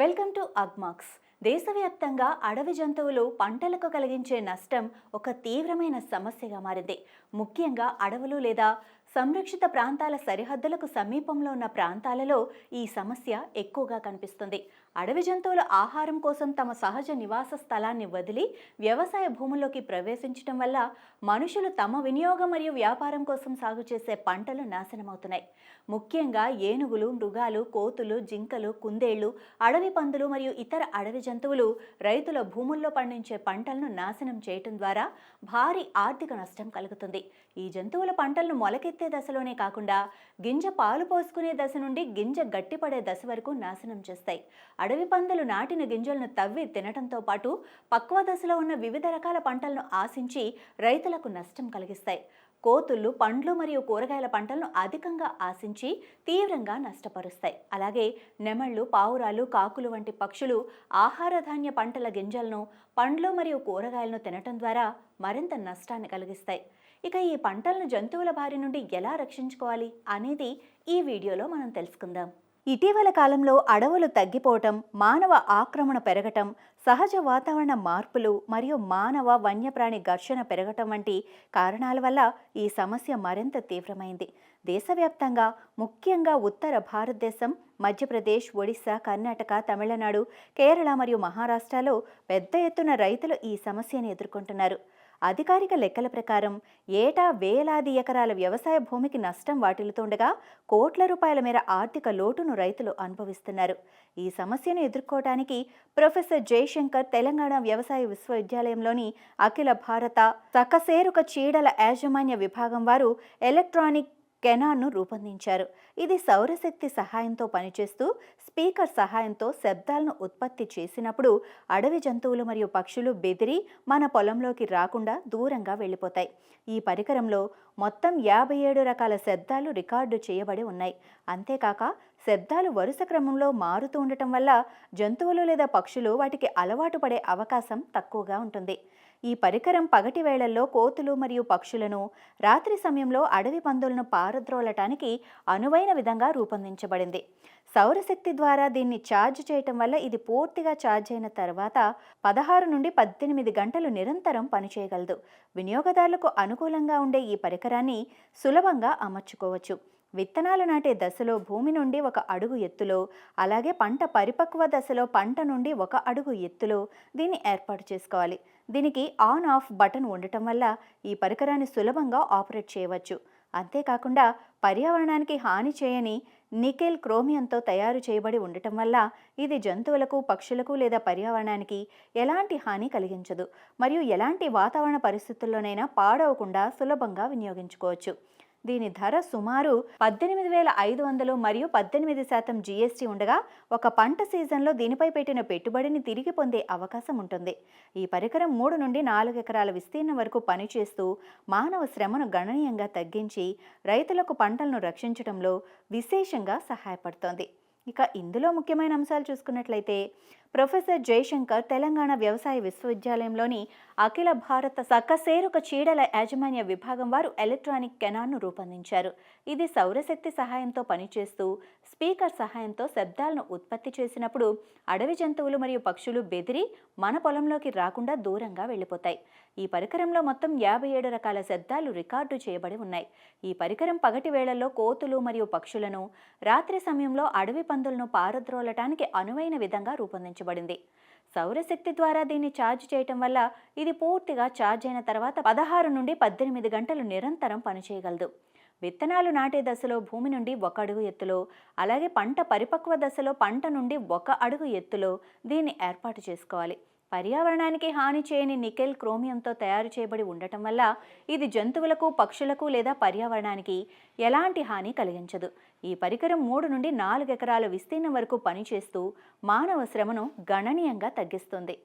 Welcome to Agmax. దేశవ్యాప్తంగా అడవి జంతువులు పంటలకు కలిగించే నష్టం ఒక తీవ్రమైన సమస్యగా మారింది. ముఖ్యంగా అడవులు లేదా సంరక్షిత ప్రాంతాల సరిహద్దులకు సమీపంలో ఉన్న ప్రాంతాలలో ఈ సమస్య ఎక్కువగా కనిపిస్తుంది. అడవి జంతువుల ఆహారం కోసం తమ సహజ నివాస స్థలాన్ని వదిలి వ్యవసాయ భూముల్లోకి ప్రవేశించడం వల్ల మనుషులు తమ వినియోగం మరియు వ్యాపారం కోసం సాగు చేసే పంటలు నాశనమవుతున్నాయి. ముఖ్యంగా ఏనుగులు మృగాలు కోతులు జింకలు కుందేళ్ళు అడవి పందులు మరియు ఇతర అడవి జంతువులు రైతుల భూముల్లో పండించే పంటలను నాశనం చేయటం ద్వారా భారీ ఆర్థిక నష్టం కలుగుతుంది. ఈ జంతువుల పంటలను మొలకెత్తే దశలోనే కాకుండా గింజ పాలు పోసుకునే దశ నుండి గింజ గట్టిపడే దశ వరకు నాశనం చేస్తాయి. అడవి పందులు నాటిన గింజలను తవ్వి తినటంతో పాటు పక్వ దశలో ఉన్న వివిధ రకాల పంటలను ఆశించి రైతులకు నష్టం కలిగిస్తాయి. కోతుళ్ళు పండ్లు మరియు కూరగాయల పంటలను అధికంగా ఆశించి తీవ్రంగా నష్టపరుస్తాయి. అలాగే నెమళ్ళు పావురాలు కాకులు వంటి పక్షులు ఆహార ధాన్య పంటల గింజలను పండ్లు మరియు కూరగాయలను తినటం ద్వారా మరింత నష్టాన్ని కలిగిస్తాయి. ఇక ఈ పంటలను జంతువుల బారి నుండి ఎలా రక్షించుకోవాలి అనేది ఈ వీడియోలో మనం తెలుసుకుందాం. ఇటీవల కాలంలో అడవులు తగ్గిపోవటం మానవ ఆక్రమణ పెరగటం సహజ వాతావరణ మార్పులు మరియు మానవ వన్యప్రాణి ఘర్షణ పెరగటం వంటి కారణాల వల్ల ఈ సమస్య మరింత తీవ్రమైంది. దేశవ్యాప్తంగా ముఖ్యంగా ఉత్తర భారతదేశం మధ్యప్రదేశ్ ఒడిశా కర్ణాటక తమిళనాడు కేరళ మరియు మహారాష్ట్రలో పెద్ద ఎత్తున రైతులు ఈ సమస్యను ఎదుర్కొంటున్నారు. అధికారిక లెక్కల ప్రకారం ఏటా వేలాది ఎకరాల వ్యవసాయ భూమికి నష్టం వాటిల్లుతుండగా కోట్ల రూపాయల మేర ఆర్థిక లోటును రైతులు అనుభవిస్తున్నారు. ఈ సమస్యను ఎదుర్కోవడానికి ప్రొఫెసర్ జయశంకర్ తెలంగాణ వ్యవసాయ విశ్వవిద్యాలయంలోని అఖిల భారత సకసేరుక చీడల యాజమాన్య విభాగం వారు ఎలక్ట్రానిక్ కెనాన్ను రూపొందించారు. ఇది సౌరశక్తి సహాయంతో పనిచేస్తూ స్పీకర్ సహాయంతో శబ్దాలను ఉత్పత్తి చేసినప్పుడు అడవి జంతువులు మరియు పక్షులు బెదిరి మన పొలంలోకి రాకుండా దూరంగా వెళ్ళిపోతాయి. ఈ పరికరంలో మొత్తం యాభై ఏడు రకాల శబ్దాలు రికార్డు చేయబడి ఉన్నాయి. అంతేకాక శబ్దాలు వరుస క్రమంలో మారుతూ ఉండటం వల్ల జంతువులు లేదా పక్షులు వాటికి అలవాటు పడే అవకాశం తక్కువగా ఉంటుంది. ఈ పరికరం పగటి వేళల్లో కోతులు మరియు పక్షులను రాత్రి సమయంలో అడవి పందులను పారద్రోలటానికి అనువైన విధంగా రూపొందించబడింది. సౌరశక్తి ద్వారా దీన్ని ఛార్జ్ చేయటం వల్ల ఇది పూర్తిగా ఛార్జ్ అయిన తర్వాత పదహారు నుండి పద్దెనిమిది గంటలు నిరంతరం పనిచేయగలదు. వినియోగదారులకు అనుకూలంగా ఉండే ఈ పరికరాన్ని సులభంగా అమర్చుకోవచ్చు. విత్తనాలు నాటే దశలో భూమి నుండి ఒక అడుగు ఎత్తులో అలాగే పంట పరిపక్వ దశలో పంట నుండి ఒక అడుగు ఎత్తులో దీన్ని ఏర్పాటు చేసుకోవాలి. దీనికి ఆన్ ఆఫ్ బటన్ ఉండటం వల్ల ఈ పరికరాన్ని సులభంగా ఆపరేట్ చేయవచ్చు. అంతేకాకుండా పర్యావరణానికి హాని చేయని నికెల్ క్రోమియంతో తయారు చేయబడి ఉండటం వల్ల ఇది జంతువులకు పక్షులకు లేదా పర్యావరణానికి ఎలాంటి హాని కలిగించదు. మరియు ఎలాంటి వాతావరణ పరిస్థితుల్లోనైనా పాడవకుండా సులభంగా వినియోగించుకోవచ్చు. దీని ధర సుమారు పద్దెనిమిది వేల ఐదు వందలు మరియు పద్దెనిమిది శాతం జీఎస్టీ ఉండగా ఒక పంట సీజన్లో దీనిపై పెట్టిన పెట్టుబడిని తిరిగి పొందే అవకాశం ఉంటుంది. ఈ పరికరం మూడు నుండి నాలుగు ఎకరాల విస్తీర్ణం వరకు పనిచేస్తూ మానవ శ్రమను గణనీయంగా తగ్గించి రైతులకు పంటలను రక్షించడంలో విశేషంగా సహాయపడుతోంది. ఇక ఇందులో ముఖ్యమైన అంశాలు చూసుకున్నట్లయితే ప్రొఫెసర్ జయశంకర్ తెలంగాణ వ్యవసాయ విశ్వవిద్యాలయంలోని అఖిల భారత సకసేరుక చీడల యాజమాన్య విభాగం వారు ఎలక్ట్రానిక్ కెనాన్ను రూపొందించారు. ఇది సౌరశక్తి సహాయంతో పనిచేస్తూ స్పీకర్ సహాయంతో శబ్దాలను ఉత్పత్తి చేసినప్పుడు అడవి జంతువులు మరియు పక్షులు బెదిరి మన పొలంలోకి రాకుండా దూరంగా వెళ్ళిపోతాయి. ఈ పరికరంలో మొత్తం యాభై ఏడు రకాల శబ్దాలు రికార్డు చేయబడి ఉన్నాయి. ఈ పరికరం పగటి వేళల్లో కోతులు మరియు పక్షులను రాత్రి సమయంలో అడవి పందులను పారద్రోలటానికి అనువైన విధంగా రూపొందించబడింది. సౌరశక్తి ద్వారా దీన్ని ఛార్జ్ చేయటం వల్ల ఇది పూర్తిగా ఛార్జ్ అయిన తర్వాత పదహారు నుండి పద్దెనిమిది గంటలు నిరంతరం పనిచేయగలదు. విత్తనాలు నాటే దశలో భూమి నుండి ఒక అడుగు ఎత్తులో అలాగే పంట పరిపక్వ దశలో పంట నుండి ఒక అడుగు ఎత్తులో దీన్ని ఏర్పాటు చేసుకోవాలి. పర్యావరణానికి హాని చేయని నికెల్ క్రోమియంతో తయారు చేయబడి ఉండటం వల్ల ఇది జంతువులకు పక్షులకు లేదా పర్యావరణానికి ఎలాంటి హాని కలిగించదు. ఈ పరికరం మూడు నుండి నాలుగు ఎకరాల విస్తీర్ణం వరకు పనిచేస్తూ మానవ శ్రమను గణనీయంగా తగ్గిస్తుంది.